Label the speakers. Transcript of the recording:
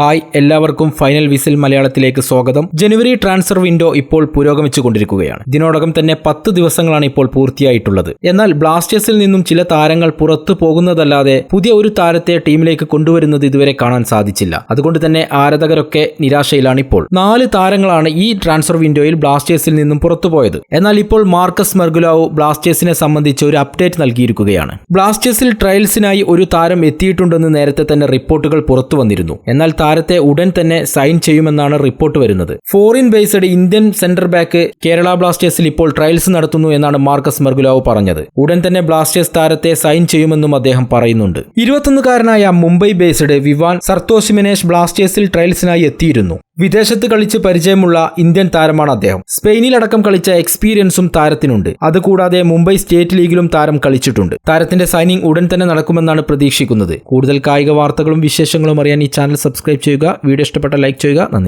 Speaker 1: Hi എല്ലാവർക്കും final whistle മലയാളത്തിലേക്ക് സ്വാഗതം. ജനുവരി ട്രാൻസ്ഫർ വിൻഡോ ഇപ്പോൾ പുരോഗമിച്ചുകൊണ്ടിരിക്കുകയാണ്. ഇതിനോടകം തന്നെ പത്ത് ദിവസങ്ങളാണ് ഇപ്പോൾ പൂർത്തിയായിട്ടുള്ളത്. എന്നാൽ ബ്ലാസ്റ്റേഴ്സിൽ നിന്നും ചില താരങ്ങൾ പുറത്തു പോകുന്നതല്ലാതെ പുതിയ ഒരു താരത്തെ ടീമിലേക്ക് കൊണ്ടുവരുന്നത് ഇതുവരെ കാണാൻ സാധിച്ചില്ല. അതുകൊണ്ട് തന്നെ ആരാധകരൊക്കെ നിരാശയിലാണ് ഇപ്പോൾ. നാല് താരങ്ങളാണ് ഈ ട്രാൻസ്ഫർ വിൻഡോയിൽ ബ്ലാസ്റ്റേഴ്സിൽ നിന്നും പുറത്തുപോയത് എന്നാൽ ഇപ്പോൾ മാർക്കസ് മെർഗുലാവു ബ്ലാസ്റ്റേഴ്സിനെ സംബന്ധിച്ച് ഒരു അപ്ഡേറ്റ് നൽകിയിരിക്കുകയാണ്. ബ്ലാസ്റ്റേഴ്സിൽ ട്രയൽസിനായി ഒരു താരം എത്തിയിട്ടുണ്ടെന്ന് നേരത്തെ തന്നെ റിപ്പോർട്ടുകൾ പുറത്തു വന്നിരുന്നു. എന്നാൽ താരത്തെ ഉടൻ തന്നെ സൈൻ ചെയ്യുമെന്നാണ് റിപ്പോർട്ട് വരുന്നത്. Foreign based Indian centre back Kerala ബ്ലാസ്റ്റേഴ്സിൽ ഇപ്പോൾ ട്രയൽസ് നടത്തുന്നു എന്നാണ് മാർക്കസ് മെർഗുലാവ് പറഞ്ഞത്. ഉടൻ തന്നെ ബ്ലാസ്റ്റേഴ്സ് താരത്തെ സൈൻ ചെയ്യുമെന്നും അദ്ദേഹം പറയുന്നുണ്ട്. ഇരുപത്തൊന്നുകാരനായ മുംബൈ ബേസ്ഡ് വിവാൻ സർത്തോഷിമിനേഷ് ബ്ലാസ്റ്റേഴ്സിൽ ട്രയൽസിനായി എത്തിയിരുന്നു. വിദേശത്ത് കളിച്ച് പരിചയമുള്ള ഇന്ത്യൻ താരമാണ് അദ്ദേഹം. സ്പെയിനിലടക്കം കളിച്ച എക്സ്പീരിയൻസും താരത്തിനുണ്ട്. അതുകൂടാതെ മുംബൈ സ്റ്റേറ്റ് ലീഗിലും താരം കളിച്ചിട്ടുണ്ട്. താരത്തിന്റെ സൈനിങ് ഉടൻ തന്നെ നടക്കുമെന്നാണ് പ്രതീക്ഷിക്കുന്നത്. കൂടുതൽ കായിക വാർത്തകളും വിശേഷങ്ങളും അറിയാൻ ഈ ചാനൽ സബ്സ്ക്രൈബ് ചെയ്യുക. വീഡിയോ ഇഷ്ടപ്പെട്ട ലൈക്ക് ചെയ്യുക. നന്ദി.